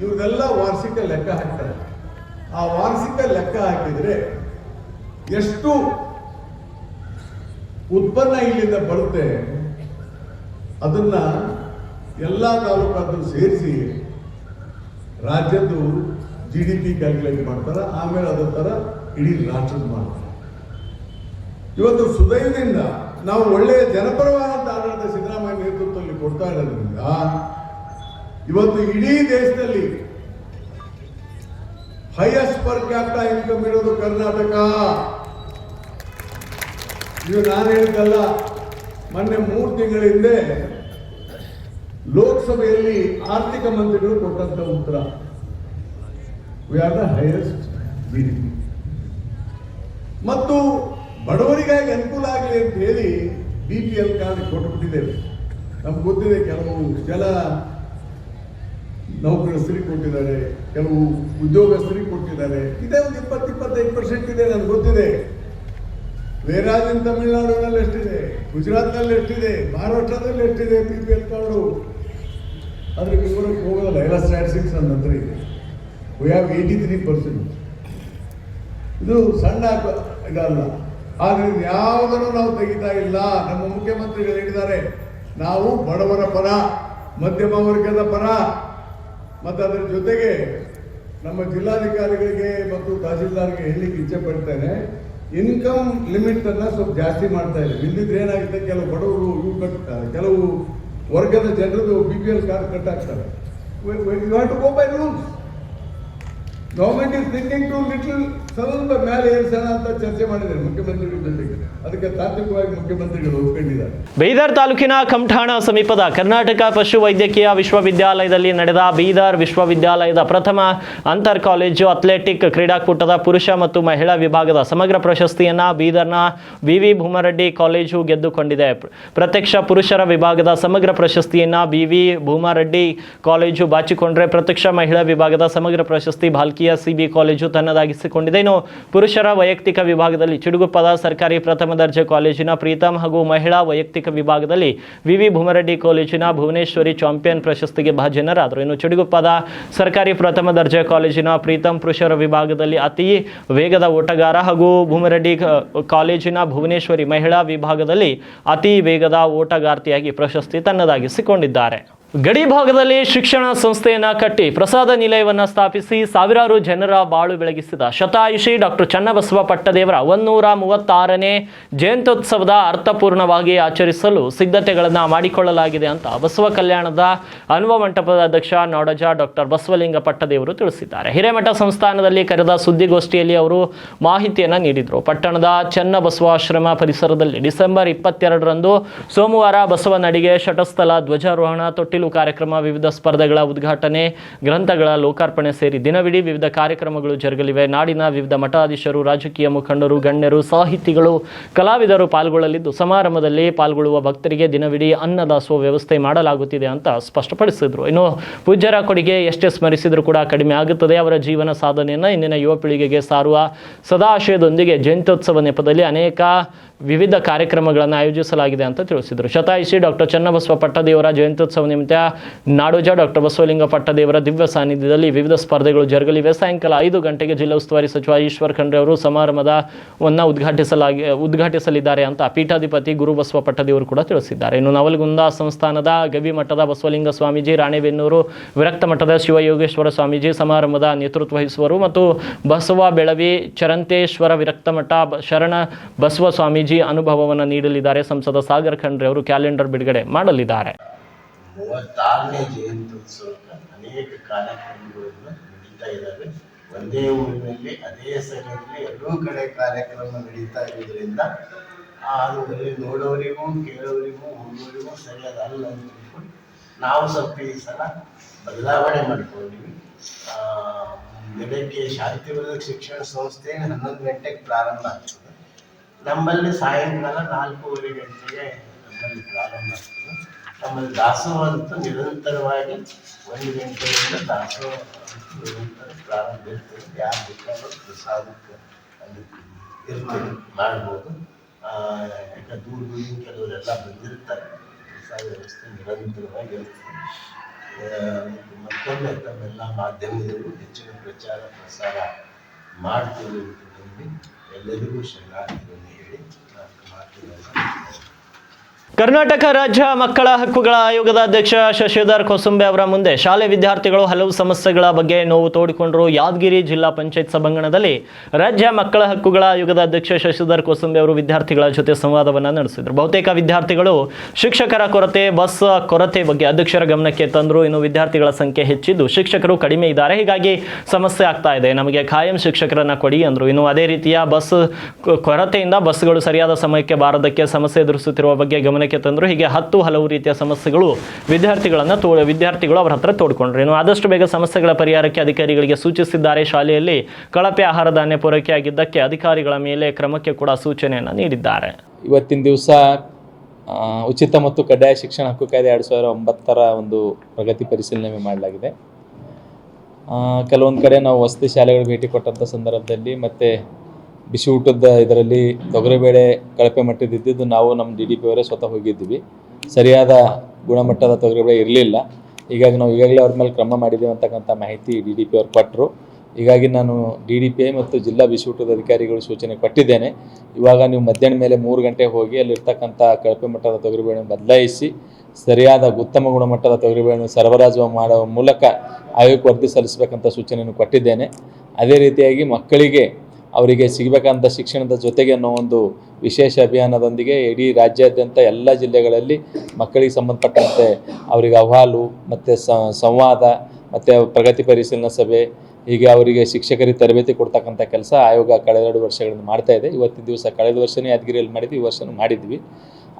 ಇವ್ರದೆಲ್ಲ ವಾರ್ಷಿಕ ಲೆಕ್ಕ ಹಾಕ್ತಾರೆ. ಆ ವಾರ್ಷಿಕ ಲೆಕ್ಕ ಹಾಕಿದರೆ ಎಷ್ಟು ಉತ್ಪನ್ನ ಇಲ್ಲಿಂದ ಬರುತ್ತೆ, ಅದನ್ನ ಎಲ್ಲ ತಾಲೂಕಾದ್ರು ಸೇರಿಸಿ ರಾಜ್ಯದ್ದು ಜಿ ಡಿ ಪಿ ಕ್ಯಾಲ್ಕುಲೇಟ್ ಮಾಡ್ತಾರೆ, ಆಮೇಲೆ ಅದರ ಥರ ಇಡೀ ರಾಷ್ಟ್ರದ ಮಾಡ್ತಾರೆ. ಇವತ್ತು ಸುದಯದಿಂದ ನಾವು ಒಳ್ಳೆಯ ಜನಪರವಾದ ಆಡಳಿತ ಸಿದ್ದರಾಮಯ್ಯ ನೇತೃತ್ವದಲ್ಲಿ ಕೊಡ್ತಾ ಇರೋದ್ರಿಂದ ಇವತ್ತು ಇಡೀ ದೇಶದಲ್ಲಿ ಹೈಯೆಸ್ಟ್ ಪರ್ ಕ್ಯಾಪಿಟಲ್ ಇನ್ಕಮ್ ಇರೋದು ಕರ್ನಾಟಕ. ಇದು ನಾನು ಹೇಳಿದ್ದಲ್ಲ, ಮೊನ್ನೆ ಮೂರು ತಿಂಗಳ ಹಿಂದೆ ಲೋಕಸಭೆಯಲ್ಲಿ ಆರ್ಥಿಕ ಮಂತ್ರಿಗಳು ಕೊಟ್ಟಂತ ಉತ್ತರ. ವಿ ಆರ್ ದ ಹೈಯೆಸ್ಟ್ ಮತ್ತು ಬಡವರಿಗಾಗಿ ಅನುಕೂಲ ಆಗಲಿ ಅಂತ ಹೇಳಿ ಬಿ ಪಿ ಎಲ್ ಕಾರ್ಡ್ ಕೊಟ್ಟುಬಿಟ್ಟಿದ್ದೇವೆ ನಮ್ಗೆ ಗೊತ್ತಿದೆ ಕೆಲವು ಜಲ ನೌಕರಸ್ಥರಿಗೆ ಕೊಟ್ಟಿದ್ದಾರೆ, ಕೆಲವು ಉದ್ಯೋಗಸ್ಥರಿಗೆ ಕೊಟ್ಟಿದ್ದಾರೆ. ಇದೇ ಒಂದು ಇಪ್ಪತ್ತು, ಇಪ್ಪತ್ತೈದು ಪರ್ಸೆಂಟ್ ಇದೆ ನನಗೆ ಗೊತ್ತಿದೆ. ವೇರಾಜಿನ ತಮಿಳುನಾಡಿನಲ್ಲಿ ಎಷ್ಟಿದೆ ಗುಜರಾತ್ನಲ್ಲಿ ಎಷ್ಟಿದೆ ಮಹಾರಾಷ್ಟ್ರದಲ್ಲಿ ಎಷ್ಟಿದೆ ಬಿ ಪಿ ಎಲ್ ಕಾರ್ಡು ಅದ್ರ ವಿವರಕ್ಕೆ ಹೋಗೋದಲ್ಲ, ಎಲ್ಲ ಸ್ಟ್ಯಾಟಿಸ್ಟಿಕ್ಸ್ ನನ್ನ ಹತ್ರ ಇದೆ. We have eighty three percent ಇದು ಸಣ್ಣ ಇದಲ್ಲ. ಆದರೆ ಯಾವುದನ್ನು ನಾವು ತೆಗಿತಾ ಇಲ್ಲ, ನಮ್ಮ ಮುಖ್ಯಮಂತ್ರಿಗಳು ಹೇಳಿದ್ದಾರೆ, ನಾವು ಬಡವರ ಪರ, ಮಧ್ಯಮ ವರ್ಗದ ಪರ, ಮತ್ತು ಅದರ ಜೊತೆಗೆ ನಮ್ಮ ಜಿಲ್ಲಾಧಿಕಾರಿಗಳಿಗೆ ಮತ್ತು ತಹಸೀಲ್ದಾರ್ಗೆ ಹೇಳಲಿಕ್ಕೆ ಇಚ್ಛೆ ಪಡ್ತೇನೆ ಇನ್ಕಮ್ ಲಿಮಿಟ್ ಅನ್ನ ಸ್ವಲ್ಪ ಜಾಸ್ತಿ ಮಾಡ್ತಾ ಇದೆ ಇಲ್ಲಿದ್ರೆ ಏನಾಗುತ್ತೆ, ಕೆಲವು ಬಡವರು ಇವು ಕೆಲವು ವರ್ಗದ ಜನರದು B P L card cut ಆಗ್ತಾರೆ you have to go by rules government is thinking to little ಸ್ವಲ್ಪ ಮೇಲೆ ಏರ್ಸೋಣ ಅಂತ ಚರ್ಚೆ ಮಾಡಿದ್ದಾರೆ ಮುಖ್ಯಮಂತ್ರಿಗಳ ಅದಕ್ಕೆ ತಾತ್ವಿಕವಾಗಿ ಮುಖ್ಯಮಂತ್ರಿಗಳು ಒಪ್ಪಿಕೊಂಡಿದ್ದಾರೆ ಬೀದರ್ ತಾಲೂಕಿನ ಕಂಠಾಣ ಸಮೀಪದ ಕರ್ನಾಟಕ ಪಶು ವೈದ್ಯಕೀಯ ವಿಶ್ವವಿದ್ಯಾಲಯದಲ್ಲಿ ನಡೆದ ಬೀದರ್ ವಿಶ್ವವಿದ್ಯಾಲಯದ ಪ್ರಥಮ ಅಂತರ್ ಕಾಲೇಜು ಅಥ್ಲೆಟಿಕ್ ಕ್ರೀಡಾಕೂಟದ ಪುರುಷ ಮತ್ತು ಮಹಿಳಾ ವಿಭಾಗದ ಸಮಗ್ರ ಪ್ರಶಸ್ತಿಯನ್ನ ಬೀದರ್ನ ವಿವಿ ಭೂಮರೆಡ್ಡಿ ಕಾಲೇಜು ಗೆದ್ದುಕೊಂಡಿದೆ. ಪ್ರತ್ಯಕ್ಷ ಪುರುಷರ ವಿಭಾಗದ ಸಮಗ್ರ ಪ್ರಶಸ್ತಿಯನ್ನ ಬಿವಿ ಭೂಮಾರೆಡ್ಡಿ ಕಾಲೇಜು ಬಾಚಿಕೊಂಡ್ರೆ ಪ್ರತ್ಯಕ್ಷ ಮಹಿಳಾ ವಿಭಾಗದ ಸಮಗ್ರ ಪ್ರಶಸ್ತಿ ಭಾಲ್ಕಿಯ ಸಿಬಿ ಕಾಲೇಜು ತನ್ನದಾಗಿಸಿಕೊಂಡಿದೆ. ಇನ್ನು ಪುರುಷರ ವೈಯಕ್ತಿಕ ವಿಭಾಗದಲ್ಲಿ ಚಿಡುಗುಪ್ಪದ ಸರ್ಕಾರಿ ಪ್ರಥಮ ದರ್ಜೆ ಕಾಲೇಜಿನ ಪ್ರೀತಮ್ ಹಾಗೂ ಮಹಿಳಾ ವೈಯಕ್ತಿಕ ವಿಭಾಗದಲ್ಲಿ ವಿವಿ ಭೂಮರೆಡ್ಡಿ ಕಾಲೇಜಿನ ಭುವನೇಶ್ವರಿ ಚಾಂಪಿಯನ್ ಪ್ರಶಸ್ತಿಗೆ ಭಾಜನರಾದರು. ಇನ್ನು ಚಿಡುಗುಪ್ಪದ ಸರ್ಕಾರಿ ಪ್ರಥಮ ದರ್ಜೆ ಕಾಲೇಜಿನ ಪ್ರೀತಮ್ ಪುರುಷರ ವಿಭಾಗದಲ್ಲಿ ಅತಿ ವೇಗದ ಓಟಗಾರ ಹಾಗೂ ಭೂಮರೆಡ್ಡಿ ಕಾಲೇಜಿನ ಭುವನೇಶ್ವರಿ ಮಹಿಳಾ ವಿಭಾಗದಲ್ಲಿ ಅತಿ ವೇಗದ ಓಟಗಾರ್ತಿಯಾಗಿ ಪ್ರಶಸ್ತಿ ತನ್ನದಾಗಿಸಿಕೊಂಡಿದ್ದಾರೆ. ಗಡಿ ಭಾಗದಲ್ಲಿ ಶಿಕ್ಷಣ ಸಂಸ್ಥೆಯನ್ನ ಕಟ್ಟಿ ಪ್ರಸಾದ ನಿಲಯವನ್ನು ಸ್ಥಾಪಿಸಿ ಸಾವಿರಾರು ಜನರ ಬಾಳು ಬೆಳಗಿಸಿದ ಶತಾಯುಷಿ ಡಾಕ್ಟರ್ ಚನ್ನಬಸವ ಪಟ್ಟದೇವರ ಒಂದೂರ ಮೂವತ್ತಾರನೇ ಜಯಂತ್ಯೋತ್ಸವದ ಅರ್ಥಪೂರ್ಣವಾಗಿ ಆಚರಿಸಲು ಸಿದ್ಧತೆಗಳನ್ನು ಮಾಡಿಕೊಳ್ಳಲಾಗಿದೆ ಅಂತ ಬಸವ ಕಲ್ಯಾಣದ ಅನ್ವ ಮಂಟಪದ ಅಧ್ಯಕ್ಷ ನಾಡಜ ಡಾಕ್ಟರ್ ಬಸವಲಿಂಗ ಪಟ್ಟದೇವರು ತಿಳಿಸಿದ್ದಾರೆ. ಹಿರೇಮಠ ಸಂಸ್ಥಾನದಲ್ಲಿ ಕರೆದ ಸುದ್ದಿಗೋಷ್ಠಿಯಲ್ಲಿ ಅವರು ಮಾಹಿತಿಯನ್ನ ನೀಡಿದರು. ಪಟ್ಟಣದ ಚನ್ನಬಸವಾಶ್ರಮ ಪರಿಸರದಲ್ಲಿ ಡಿಸೆಂಬರ್ ಇಪ್ಪತ್ತೆರಡರಂದು ಸೋಮವಾರ ಬಸವನಡಿಗೆ ಶಟಸ್ಥಲ ಧ್ವಜಾರೋಹಣ ತೊಟ್ಟಿಲು ಕಾರ್ಯಕ್ರಮ, ವಿವಿಧ ಸ್ಪರ್ಧೆಗಳ ಉದ್ಘಾಟನೆ, ಗ್ರಂಥಗಳ ಲೋಕಾರ್ಪಣೆ ಸೇರಿ ದಿನವಿಡೀ ವಿವಿಧ ಕಾರ್ಯಕ್ರಮಗಳು ಜರುಗಲಿವೆ. ನಾಡಿನ ವಿವಿಧ ಮಠಾಧೀಶರು, ರಾಜಕೀಯ ಮುಖಂಡರು, ಗಣ್ಯರು, ಸಾಹಿತಿಗಳು, ಕಲಾವಿದರು ಪಾಲ್ಗೊಳ್ಳಲಿದ್ದು ಸಮಾರಂಭದಲ್ಲಿ ಪಾಲ್ಗೊಳ್ಳುವ ಭಕ್ತರಿಗೆ ದಿನವಿಡೀ ಅನ್ನದಾಸುವ ವ್ಯವಸ್ಥೆ ಮಾಡಲಾಗುತ್ತಿದೆ ಅಂತ ಸ್ಪಷ್ಟಪಡಿಸಿದರು. ಇನ್ನು ಪೂಜ್ಯರ ಕೊಡುಗೆ ಎಷ್ಟೇ ಸ್ಮರಿಸಿದರೂ ಕೂಡ ಕಡಿಮೆ ಆಗುತ್ತದೆ. ಅವರ ಜೀವನ ಸಾಧನೆಯನ್ನು ಇಂದಿನ ಯುವ ಪೀಳಿಗೆಗೆ ಸಾರುವ ಸದಾಶಯದೊಂದಿಗೆ ಜಯಂತ್ಯೋತ್ಸವ ನೆಪದಲ್ಲಿ ಅನೇಕ ವಿವಿಧ ಕಾರ್ಯಕ್ರಮಗಳನ್ನು ಆಯೋಜಿಸಲಾಗಿದೆ ಅಂತ ತಿಳಿಸಿದರು. ಶತಾಯಿಸಿ ಡಾಕ್ಟರ್ ಚನ್ನಬಸವ ಪಟ್ಟದೇವರ ಜಯಂತ್ಯೋತ್ಸವ ನಿಮಿತ್ತ ನಾಡೋಜ ಡಾಕ್ಟರ್ ಬಸವಲಿಂಗ ಪಟ್ಟದೇವರ ದಿವ್ಯ ಸಾನ್ನಿಧ್ಯದಲ್ಲಿ ವಿವಿಧ ಸ್ಪರ್ಧೆಗಳು ಜರುಗಲಿವೆ. ಸಾಯಂಕಾಲ ಐದು ಗಂಟೆಗೆ ಜಿಲ್ಲಾ ಉಸ್ತುವಾರಿ ಸಚಿವ ಈಶ್ವರ್ ಖಂಡ್ರೆ ಅವರು ಸಮಾರಂಭದವನ್ನು ಉದ್ಘಾಟಿಸಲಾಗಿ, ಉದ್ಘಾಟಿಸಲಿದ್ದಾರೆ ಅಂತ ಪೀಠಾಧಿಪತಿ ಗುರುಬಸವ ಪಟ್ಟದೇವರು ಕೂಡ ತಿಳಿಸಿದ್ದಾರೆ. ಇನ್ನು ನವಲಗುಂದ ಸಂಸ್ಥಾನದ ಗವಿ ಮಠದ ಬಸವಲಿಂಗ ಸ್ವಾಮೀಜಿ, ರಾಣೆಬೆನ್ನೂರು ವಿರಕ್ತ ಮಠದ ಶಿವಯೋಗೇಶ್ವರ ಸ್ವಾಮೀಜಿ ಸಮಾರಂಭದ ನೇತೃತ್ವ ವಹಿಸುವರು. ಮತ್ತು ಬಸವ ಬೆಳವಿ ಚರಂತೇಶ್ವರ ವಿರಕ್ತ ಮಠ ಶರಣ ಬಸವ ಸ್ವಾಮೀಜಿ ಅನುಭವವನ್ನು ನೀಡಲಿದ್ದಾರೆ. ಸಂಸದ ಸಾಗರ್ ಖಂಡ್ರೆ ಅವರು ಕ್ಯಾಲೆಂಡರ್ ಬಿಡುಗಡೆ ಮಾಡಲಿದ್ದಾರೆ. ಮೂವತ್ತಾರನೇ ಜಯಂತ್ಯುತ್ಸವಕ್ಕೆ ಅನೇಕ ಕಾರ್ಯಕ್ರಮಗಳನ್ನು ನಡೀತಾ ಇದ್ದಾವೆ. ಒಂದೇ ಊರಿನಲ್ಲಿ, ಅದೇ ಸಮಯದಲ್ಲಿ ಎರಡೂ ಕಡೆ ಕಾರ್ಯಕ್ರಮ ನಡೀತಾ ಇರೋದ್ರಿಂದ ಅದು ನೋಡೋರಿಗೂ, ಕೇಳೋರಿಗೂ, ಹೋಗೋರಿಗೂ ಸರಿಯಾದ ಅಲ್ಲ ನಾವು ಸ್ವಲ್ಪ ಈ ಸಲ ಬದಲಾವಣೆ ಮಾಡ್ಕೊಂಡಿವಿ ಬೆಳಗ್ಗೆ ಶಾಂತಿವರ್ಧಕ ಶಿಕ್ಷಣ ಸಂಸ್ಥೆ ಹನ್ನೊಂದು ಗಂಟೆಗೆ ಪ್ರಾರಂಭ ಆಗ್ತದೆ. ನಮ್ಮಲ್ಲಿ ಸಾಯಂಕಾಲ ನಾಲ್ಕೂವರೆ ಗಂಟೆಗೆ ನಮ್ಮಲ್ಲಿ ಪ್ರಾರಂಭ ಆಗ್ತದೆ. ನಮ್ಮಲ್ಲಿ ದಾಸೋಹ ಅಂತೂ ನಿರಂತರವಾಗಿ ಒಂದು ಗಂಟೆಯಿಂದ ದಾಸೋಹ ನಿರಂತರ ಪ್ರಾರಂಭ ಇರ್ತದೆ. ಯಾರು ಬೇಕಾದ್ರೂ ಪ್ರಸಾದಕ್ಕೆ ಅಲ್ಲಿ ಇರ್ತದೆ, ಮಾಡ್ಬೋದು. ಯಾಕೆ ದೂರ ದೂರಿನ ಕೆಲವರೆಲ್ಲ ಬಂದಿರ್ತಾರೆ. ಪ್ರಸಾದ ವ್ಯವಸ್ಥೆ ನಿರಂತರವಾಗಿ ಇರ್ತದೆ. ಮತ್ತೊಮ್ಮೆ ತಮ್ಮೆಲ್ಲ ಮಾಧ್ಯಮದಲ್ಲೂ ಹೆಚ್ಚಿನ ಪ್ರಚಾರ ಪ್ರಸಾರ ಮಾಡ್ತೀವಿ ಅಂತ ಎಲ್ಲರಿಗೂ ಶರಣಾರ್ಥಿಗಳನ್ನು ಹೇಳಿ ಮಾತುಗಳನ್ನು ಕರ್ನಾಟಕ ರಾಜ್ಯ ಮಕ್ಕಳ ಹಕ್ಕುಗಳ ಆಯೋಗದ ಅಧ್ಯಕ್ಷ ಶಶಿಧರ್ ಕೋಸುಂಬೆ ಅವರ ಮುಂದೆ ಶಾಲೆ ವಿದ್ಯಾರ್ಥಿಗಳು ಹಲವು ಸಮಸ್ಯೆಗಳ ಬಗ್ಗೆ ನೋವು ತೋಡಿಕೊಂಡರು. ಯಾದಗಿರಿ ಜಿಲ್ಲಾ ಪಂಚಾಯತ್ ಸಭಾಂಗಣದಲ್ಲಿ ರಾಜ್ಯ ಮಕ್ಕಳ ಹಕ್ಕುಗಳ ಆಯೋಗದ ಅಧ್ಯಕ್ಷ ಶಶಿಧರ್ ಕೋಸುಂಬೆ ಅವರು ವಿದ್ಯಾರ್ಥಿಗಳ ಜೊತೆ ಸಂವಾದವನ್ನು ನಡೆಸಿದರು. ಬಹುತೇಕ ವಿದ್ಯಾರ್ಥಿಗಳು ಶಿಕ್ಷಕರ ಕೊರತೆ, ಬಸ್ ಕೊರತೆ ಬಗ್ಗೆ ಅಧ್ಯಕ್ಷರ ಗಮನಕ್ಕೆ ತಂದರು. ಇನ್ನು ವಿದ್ಯಾರ್ಥಿಗಳ ಸಂಖ್ಯೆ ಹೆಚ್ಚಿದ್ದು ಶಿಕ್ಷಕರು ಕಡಿಮೆ ಇದ್ದಾರೆ. ಹೀಗಾಗಿ ಸಮಸ್ಯೆ ಆಗ್ತಾ ಇದೆ. ನಮಗೆ ಖಾಯಂ ಶಿಕ್ಷಕರನ್ನ ಕೊಡಿ ಅಂದರು. ಇನ್ನು ಅದೇ ರೀತಿಯ ಬಸ್ ಕೊರತೆಯಿಂದ ಬಸ್ಗಳು ಸರಿಯಾದ ಸಮಯಕ್ಕೆ ಬಾರದಕ್ಕೆ ಸಮಸ್ಯೆ ಎದುರಿಸುತ್ತಿರುವ ಬಗ್ಗೆ ಗಮನಕ್ಕೆ ತಂದರು. ಹೀಗೆ ಹತ್ತು ಹಲವು ರೀತಿಯ ಸಮಸ್ಯೆಗಳು ವಿದ್ಯಾರ್ಥಿಗಳನ್ನು ತೋ, ವಿದ್ಯಾರ್ಥಿಗಳು ಅವರ ಹತ್ರ ತೋಡ್ಕೊಂಡ್ರು. ಇನ್ನು ಆದಷ್ಟು ಬೇಗ ಸಮಸ್ಯೆಗಳ ಪರಿಹಾರಕ್ಕೆ ಅಧಿಕಾರಿಗಳಿಗೆ ಸೂಚಿಸಿದ್ದಾರೆ ಶಾಲೆಯಲ್ಲಿ. ಕಳಪೆ ಆಹಾರ ಧಾನ್ಯ ಪೂರೈಕೆಯಾಗಿದ್ದಕ್ಕೆ ಅಧಿಕಾರಿಗಳ ಮೇಲೆ ಕ್ರಮಕ್ಕೆ ಕೂಡ ಸೂಚನೆಯನ್ನು ನೀಡಿದ್ದಾರೆ. ಇವತ್ತಿನ ದಿವಸ ಉಚಿತ ಮತ್ತು ಕಡ್ಡಾಯ ಶಿಕ್ಷಣ ಹಕ್ಕು ಕಾಯ್ದೆ ಎರಡು ಸಾವಿರ ಒಂಬತ್ತರ ಒಂದು ಪ್ರಗತಿ ಪರಿಶೀಲನೆ ಮಾಡಲಾಗಿದೆ. ಕೆಲವೊಂದು ಕಡೆ ನಾವು ವಸತಿ ಶಾಲೆಗಳು ಭೇಟಿ ಕೊಟ್ಟಂಥ ಸಂದರ್ಭದಲ್ಲಿ ಮತ್ತು ಬಿಸಿ ಊಟದ ಇದರಲ್ಲಿ ತೊಗರಿಬೇಳೆ ಕಳಪೆ ಮಟ್ಟದ ಇದ್ದಿದ್ದು ನಾವು ನಮ್ಮ ಡಿ ಡಿ ಪಿ ಅವರೇ ಸ್ವತಃ ಹೋಗಿದ್ದೀವಿ. ಸರಿಯಾದ ಗುಣಮಟ್ಟದ ತೊಗರಿಬೇಳೆ ಇರಲಿಲ್ಲ. ಹೀಗಾಗಿ ನಾವು ಈಗಾಗಲೇ ಅವ್ರ ಮೇಲೆ ಕ್ರಮ ಮಾಡಿದ್ದೀವಿ ಅಂತಕ್ಕಂಥ ಮಾಹಿತಿ ಡಿ ಡಿ ಪಿ ಅವ್ರು ಕೊಟ್ಟರು ಹೀಗಾಗಿ ನಾನು ಡಿ ಡಿ ಪಿ ಮತ್ತು ಜಿಲ್ಲಾ ಬಿಸಿ ಊಟದ ಅಧಿಕಾರಿಗಳು ಸೂಚನೆ ಕೊಟ್ಟಿದ್ದೇನೆ. ಇವಾಗ ನೀವು ಮಧ್ಯಾಹ್ನ ಮೇಲೆ ಮೂರು ಗಂಟೆ ಹೋಗಿ ಅಲ್ಲಿರ್ತಕ್ಕಂಥ ಕಳಪೆ ಮಟ್ಟದ ತೊಗರಿಬೇಳೆ ಬದಲಾಯಿಸಿ ಸರಿಯಾದ ಉತ್ತಮ ಗುಣಮಟ್ಟದ ತೊಗರಿಬೇಳೆಯನ್ನು ಸರಬರಾಜು ಮಾಡುವ ಮೂಲಕ ಆಯೋಗಕ್ಕೆ ವರದಿ ಸಲ್ಲಿಸಬೇಕಂತ ಸೂಚನೆಯನ್ನು ಕೊಟ್ಟಿದ್ದೇನೆ. ಅದೇ ರೀತಿಯಾಗಿ ಮಕ್ಕಳಿಗೆ ಅವರಿಗೆ ಸಿಗಬೇಕಂತ ಶಿಕ್ಷಣದ ಜೊತೆಗೆ ಅನ್ನೋ ಒಂದು ವಿಶೇಷ ಅಭಿಯಾನದೊಂದಿಗೆ ಇಡೀ ರಾಜ್ಯಾದ್ಯಂತ ಎಲ್ಲ ಜಿಲ್ಲೆಗಳಲ್ಲಿ ಮಕ್ಕಳಿಗೆ ಸಂಬಂಧಪಟ್ಟಂತೆ ಅವರಿಗೆ ಅಹವಾಲು ಮತ್ತು ಸಂವಾದ ಮತ್ತು ಪ್ರಗತಿ ಪರಿಶೀಲನಾ ಸಭೆ, ಹೀಗೆ ಅವರಿಗೆ ಶಿಕ್ಷಕರಿಗೆ ತರಬೇತಿ ಕೊಡ್ತಕ್ಕಂಥ ಕೆಲಸ ಆಯೋಗ ಕಳೆದೆರಡು ವರ್ಷಗಳಿಂದ ಮಾಡ್ತಾ ಇದೆ. ಇವತ್ತಿನ ದಿವಸ ಕಳೆದ ವರ್ಷನೇ ಯಾದಗಿರಿಯಲ್ಲಿ ಮಾಡಿದ್ವಿ ಈ ವರ್ಷವೂ ಮಾಡಿದ್ವಿ.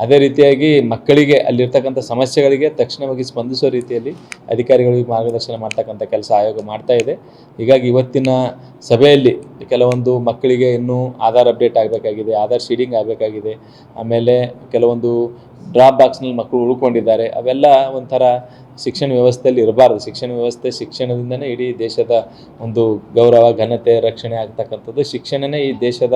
ಅದೇ ರೀತಿಯಾಗಿ ಮಕ್ಕಳಿಗೆ ಅಲ್ಲಿರ್ತಕ್ಕಂಥ ಸಮಸ್ಯೆಗಳಿಗೆ ತಕ್ಷಣವಾಗಿ ಸ್ಪಂದಿಸೋ ರೀತಿಯಲ್ಲಿ ಅಧಿಕಾರಿಗಳಿಗೆ ಮಾರ್ಗದರ್ಶನ ಮಾಡ್ತಕ್ಕಂಥ ಕೆಲಸ ಆಯೋಗ ಮಾಡ್ತಾ ಇದೆ. ಹೀಗಾಗಿ ಇವತ್ತಿನ ಸಭೆಯಲ್ಲಿ ಕೆಲವೊಂದು ಮಕ್ಕಳಿಗೆ ಇನ್ನೂ ಆಧಾರ್ ಅಪ್ಡೇಟ್ ಆಗಬೇಕಾಗಿದೆ, ಆಧಾರ್ ಶೀಡಿಂಗ್ ಆಗಬೇಕಾಗಿದೆ, ಆಮೇಲೆ ಕೆಲವೊಂದು ಡ್ರಾಪ್ ಬಾಕ್ಸ್ನಲ್ಲಿ ಮಕ್ಕಳು ಉಳ್ಕೊಂಡಿದ್ದಾರೆ. ಅವೆಲ್ಲ ಒಂಥರ ಶಿಕ್ಷಣ ವ್ಯವಸ್ಥೆಯಲ್ಲಿ ಇರಬಾರ್ದು. ಶಿಕ್ಷಣ ವ್ಯವಸ್ಥೆ ಶಿಕ್ಷಣದಿಂದನೇ ಇಡೀ ದೇಶದ ಒಂದು ಗೌರವ, ಘನತೆ, ರಕ್ಷಣೆ ಆಗ್ತಕ್ಕಂಥದ್ದು. ಶಿಕ್ಷಣನೇ ಈ ದೇಶದ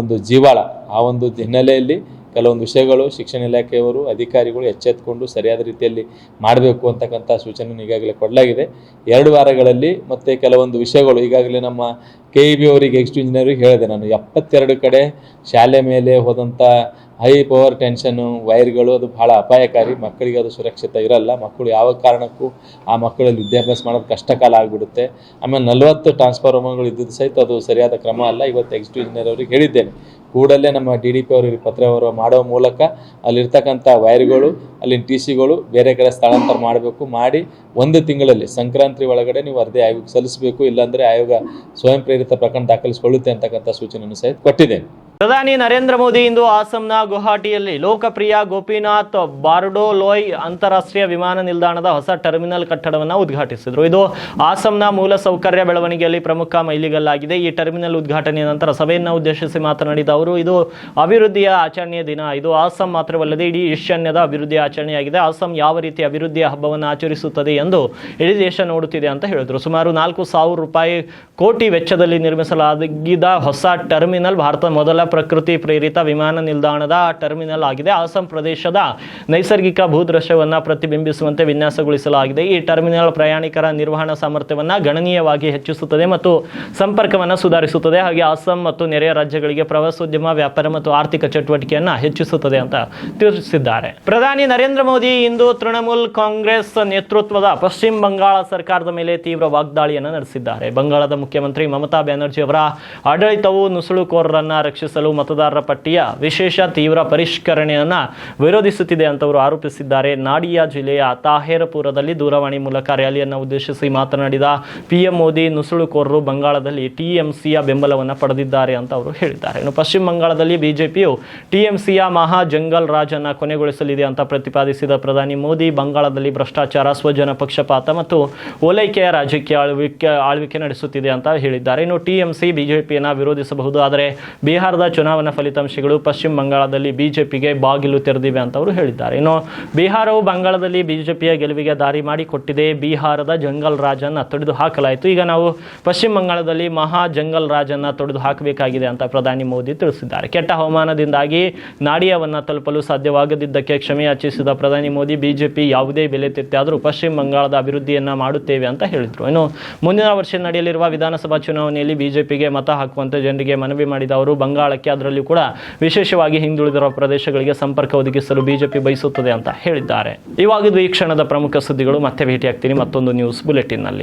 ಒಂದು ಜೀವಾಳ. ಆ ಒಂದು ಹಿನ್ನೆಲೆಯಲ್ಲಿ ಕೆಲವೊಂದು ವಿಷಯಗಳು ಶಿಕ್ಷಣ ಇಲಾಖೆಯವರು, ಅಧಿಕಾರಿಗಳು ಎಚ್ಚೆತ್ಕೊಂಡು ಸರಿಯಾದ ರೀತಿಯಲ್ಲಿ ಮಾಡಬೇಕು ಅಂತಕ್ಕಂಥ ಸೂಚನೆ ಈಗಾಗಲೇ ಕೊಡಲಾಗಿದೆ. ಎರಡು ವಾರಗಳಲ್ಲಿ ಮತ್ತು ಕೆಲವೊಂದು ವಿಷಯಗಳು, ಈಗಾಗಲೇ ನಮ್ಮ ಕೆ ಇ ಬಿ ಅವರಿಗೆ ಎಕ್ಸ್ಟ್ ಇಂಜಿನಿಯರಿಗೆ ಹೇಳಿದೆ. ನಾನು ಎಪ್ಪತ್ತೆರಡು ಕಡೆ ಶಾಲೆ ಮೇಲೆ ಹೋದಂಥ ಹೈ ಪವರ್ ಟೆನ್ಷನ್ನು ವೈರ್ಗಳು ಅದು ಭಾಳ ಅಪಾಯಕಾರಿ, ಮಕ್ಕಳಿಗೆ ಅದು ಸುರಕ್ಷಿತ ಇರಲ್ಲ. ಮಕ್ಕಳು ಯಾವ ಕಾರಣಕ್ಕೂ ಆ ಮಕ್ಕಳಲ್ಲಿ ವಿದ್ಯಾಭ್ಯಾಸ ಮಾಡೋದು ಕಷ್ಟಕಾಲ ಆಗಿಬಿಡುತ್ತೆ. ಆಮೇಲೆ ನಲವತ್ತು ಟ್ರಾನ್ಸ್ಫಾರ್ಮರ್ಗಳು ಇದ್ದಿದ್ದು ಸಹಿತ ಅದು ಸರಿಯಾದ ಕ್ರಮ ಅಲ್ಲ. ಇವತ್ತು ಎಕ್ಸ್ಟ್ ಇಂಜಿನಿಯರ್ ಅವರಿಗೆ ಹೇಳಿದ್ದೇನೆ. ಕೂಡಲೇ ನಮ್ಮ ಡಿ ಡಿ ಪಿ ಅವರಿಗೆ ಪತ್ರವ್ಯವಹಾರ ಮಾಡೋ ಮೂಲಕ ಅಲ್ಲಿರ್ತಕ್ಕಂಥ ವೈರ್ಗಳು, ಅಲ್ಲಿನ ಟಿ ಸಿಗಳು ಬೇರೆ ಕಡೆ ಸ್ಥಳಾಂತರ ಮಾಡಬೇಕು. ಮಾಡಿ ಒಂದು ತಿಂಗಳಲ್ಲಿ ಸಂಕ್ರಾಂತಿ ಒಳಗಡೆ ನೀವು ಅರ್ಧೆ ಆಯೋಗಕ್ಕೆ ಸಲ್ಲಿಸಬೇಕು. ಇಲ್ಲಾಂದರೆ ಆಯೋಗ ಸ್ವಯಂ ಪ್ರೇರಿತ ಪ್ರಕರಣ ದಾಖಲಿಸಿಕೊಳ್ಳುತ್ತೆ ಅಂತಕ್ಕಂಥ ಸೂಚನೆಯನ್ನು ಸಹಿತ ಕೊಟ್ಟಿದ್ದೇನೆ. ಪ್ರಧಾನಿ ನರೇಂದ್ರ ಮೋದಿ ಇಂದು ಅಸ್ಸಾಂನ ಗುವಾಹಟಿಯಲ್ಲಿ ಲೋಕಪ್ರಿಯ ಗೋಪಿನಾಥ್ ಬಾರ್ಡೋಲೋಯ್ ಅಂತಾರಾಷ್ಟ್ರೀಯ ವಿಮಾನ ನಿಲ್ದಾಣದ ಹೊಸ ಟರ್ಮಿನಲ್ ಕಟ್ಟಡವನ್ನು ಉದ್ಘಾಟಿಸಿದರು. ಇದು ಆಸಂನ ಮೂಲ ಸೌಕರ್ಯ ಬೆಳವಣಿಗೆಯಲ್ಲಿ ಪ್ರಮುಖ ಮೈಲಿಗಲ್ಲಾಗಿದೆ. ಈ ಟರ್ಮಿನಲ್ ಉದ್ಘಾಟನೆಯ ನಂತರ ಸಭೆಯನ್ನು ಉದ್ದೇಶಿಸಿ ಮಾತನಾಡಿದ ಅವರು, ಇದು ಅಭಿವೃದ್ಧಿಯ ಆಚರಣೆಯ ದಿನ. ಇದು ಆಸಂ ಮಾತ್ರವಲ್ಲದೆ ಇಡೀ ಈಶಾನ್ಯದ ಅಭಿವೃದ್ಧಿಯ ಆಚರಣೆಯಾಗಿದೆ. ಆಸಂ ಯಾವ ರೀತಿ ಅಭಿವೃದ್ಧಿಯ ಹಬ್ಬವನ್ನು ಆಚರಿಸುತ್ತದೆ ಎಂದು ಇಡೀ ದೇಶ ನೋಡುತ್ತಿದೆ ಅಂತ ಹೇಳಿದರು. ಸುಮಾರು ನಾಲ್ಕು ಸಾವಿರ ರೂಪಾಯಿ ಕೋಟಿ ವೆಚ್ಚದಲ್ಲಿ ನಿರ್ಮಿಸಲಾಗಿದ್ದ ಹೊಸ ಟರ್ಮಿನಲ್ ಭಾರತದ ಮೊದಲ ಪ್ರಕೃತಿ ಪ್ರೇರಿತ ವಿಮಾನ ನಿಲ್ದಾಣದ ಟರ್ಮಿನಲ್ ಆಗಿದೆ. ಅಸ್ಸಾಂ ಪ್ರದೇಶದ ನೈಸರ್ಗಿಕ ಭೂದೃಶ್ಯವನ್ನು ಪ್ರತಿಬಿಂಬಿಸುವಂತೆ ವಿನ್ಯಾಸಗೊಳಿಸಲಾಗಿದೆ. ಈ ಟರ್ಮಿನಲ್ ಪ್ರಯಾಣಿಕರ ನಿರ್ವಹಣಾ ಸಾಮರ್ಥ್ಯವನ್ನು ಗಣನೀಯವಾಗಿ ಹೆಚ್ಚಿಸುತ್ತದೆ ಮತ್ತು ಸಂಪರ್ಕವನ್ನು ಸುಧಾರಿಸುತ್ತದೆ. ಹಾಗೆ ಅಸ್ಸಾಂ ಮತ್ತು ನೆರೆಯ ರಾಜ್ಯಗಳಿಗೆ ಪ್ರವಾಸೋದ್ಯಮ, ವ್ಯಾಪಾರ ಮತ್ತು ಆರ್ಥಿಕ ಚಟುವಟಿಕೆಯನ್ನು ಹೆಚ್ಚಿಸುತ್ತದೆ ಅಂತ ತಿಳಿಸಿದ್ದಾರೆ. ಪ್ರಧಾನಿ ನರೇಂದ್ರ ಮೋದಿ ಇಂದು ತೃಣಮೂಲ್ ಕಾಂಗ್ರೆಸ್ ನೇತೃತ್ವದ ಪಶ್ಚಿಮ ಬಂಗಾಳ ಸರ್ಕಾರದ ಮೇಲೆ ತೀವ್ರ ವಾಗ್ದಾಳಿಯನ್ನು ನಡೆಸಿದ್ದಾರೆ. ಬಂಗಾಳದ ಮುಖ್ಯಮಂತ್ರಿ ಮಮತಾ ಬ್ಯಾನರ್ಜಿ ಅವರ ಆಡಳಿತವು ನುಸುಳುಕೋರರನ್ನ ರಕ್ಷಿಸಲು ಮತದಾರರ ಪಟ್ಟಿಯ ವಿಶೇಷ ತೀವ್ರ ಪರಿಷ್ಕರಣೆಯನ್ನು ವಿರೋಧಿಸುತ್ತಿದೆ ಅಂತವರು ಆರೋಪಿಸಿದ್ದಾರೆ. ನಾಡಿಯಾ ಜಿಲ್ಲೆಯ ತಾಹೇರಪುರದಲ್ಲಿ ದೂರವಾಣಿ ಮೂಲಕ ರ್ಯಾಲಿಯನ್ನು ಉದ್ದೇಶಿಸಿ ಮಾತನಾಡಿದ ಪಿಎಂ ಮೋದಿ, ನುಸುಳುಕೋರರು ಬಂಗಾಳದಲ್ಲಿ ಟಿಎಂಸಿಯ ಬೆಂಬಲವನ್ನು ಪಡೆದಿದ್ದಾರೆ ಅಂತ ಅವರು ಹೇಳಿದ್ದಾರೆ. ಇನ್ನು ಪಶ್ಚಿಮ ಬಂಗಾಳದಲ್ಲಿ ಬಿಜೆಪಿಯು ಟಿಎಂಸಿಯ ಮಹಾ ಜಂಗಲ್ ರಾಜನ್ನ ಕೊನೆಗೊಳಿಸಲಿದೆ ಅಂತ ಪ್ರತಿಪಾದಿಸಿದ ಪ್ರಧಾನಿ ಮೋದಿ, ಬಂಗಾಳದಲ್ಲಿ ಭ್ರಷ್ಟಾಚಾರ, ಸ್ವಜನ ಪಕ್ಷಪಾತ ಮತ್ತು ಓಲೈಕೆಯ ರಾಜಕೀಯ ಆಳ್ವಿಕೆ ಆಳ್ವಿಕೆ ನಡೆಸುತ್ತಿದೆ ಅಂತ ಹೇಳಿದ್ದಾರೆ. ಇನ್ನು ಟಿಎಂಸಿ, ಬಿಜೆಪಿಯನ್ನು ವಿರೋಧಿಸಬಹುದು, ಆದರೆ ಬಿಹಾರದ ಚುನಾವಣಾ ಫಲಿತಾಂಶಗಳು ಪಶ್ಚಿಮ ಬಂಗಾಳದಲ್ಲಿ ಬಿಜೆಪಿಗೆ ಬಾಗಿಲು ತೆರೆದಿವೆ ಅಂತ ಅವರು ಹೇಳಿದ್ದಾರೆ. ಇನ್ನು ಬಿಹಾರವು ಬಂಗಾಳದಲ್ಲಿ ಬಿಜೆಪಿಯ ಗೆಲುವಿಗೆ ದಾರಿ ಮಾಡಿಕೊಟ್ಟಿದೆ ಬಿಹಾರದ ಜಂಗಲ್ ರಾಜನ್ನ ತೊಡೆದು ಹಾಕಲಾಯಿತು. ಈಗ ನಾವು ಪಶ್ಚಿಮ ಬಂಗಾಳದಲ್ಲಿ ಮಹಾ ಜಂಗಲ್ ರಾಜನ್ನ ತೊಡೆದು ಹಾಕಬೇಕಾಗಿದೆ ಅಂತ ಪ್ರಧಾನಿ ಮೋದಿ ತಿಳಿಸಿದ್ದಾರೆ. ಕೆಟ್ಟ ಹವಾಮಾನದಿಂದಾಗಿ ನಾಡಿಯಾವನ್ನು ತಲುಪಲು ಸಾಧ್ಯವಾಗದಿದ್ದಕ್ಕೆ ಕ್ಷಮೆ ಯಾಚಿಸಿದ ಪ್ರಧಾನಿ ಮೋದಿ, ಬಿಜೆಪಿ ಯಾವುದೇ ಬೆಲೆ ತೆತ್ತಾದರೂ ಪಶ್ಚಿಮ ಬಂಗಾಳದ ಅಭಿವೃದ್ಧಿಯನ್ನ ಮಾಡುತ್ತೇವೆ ಅಂತ ಹೇಳಿದರು. ಇನ್ನು ಮುಂದಿನ ವರ್ಷ ನಡೆಯಲಿರುವ ವಿಧಾನಸಭಾ ಚುನಾವಣೆಯಲ್ಲಿ ಬಿಜೆಪಿಗೆ ಮತ ಹಾಕುವಂತೆ ಜನರಿಗೆ ಮನವಿ ಮಾಡಿದ ಅವರು ಬಂಗಾಳ ಬಳಕೆ ಅದರಲ್ಲಿಯೂ ಕೂಡ ವಿಶೇಷವಾಗಿ ಹಿಂದುಳಿದಿರುವ ಪ್ರದೇಶಗಳಿಗೆ ಸಂಪರ್ಕ ಒದಗಿಸಲು ಬಿಜೆಪಿ ಬಯಸುತ್ತದೆ ಅಂತ ಹೇಳಿದ್ದಾರೆ. ಇವಾಗಿದ್ದು ಈ ಕ್ಷಣದ ಪ್ರಮುಖ ಸುದ್ದಿಗಳು ಮತ್ತೆ ಭೇಟಿಯಾಗ್ತೀನಿ ಮತ್ತೊಂದು ನ್ಯೂಸ್ ಬುಲೆಟಿನ್ನಲ್ಲಿ.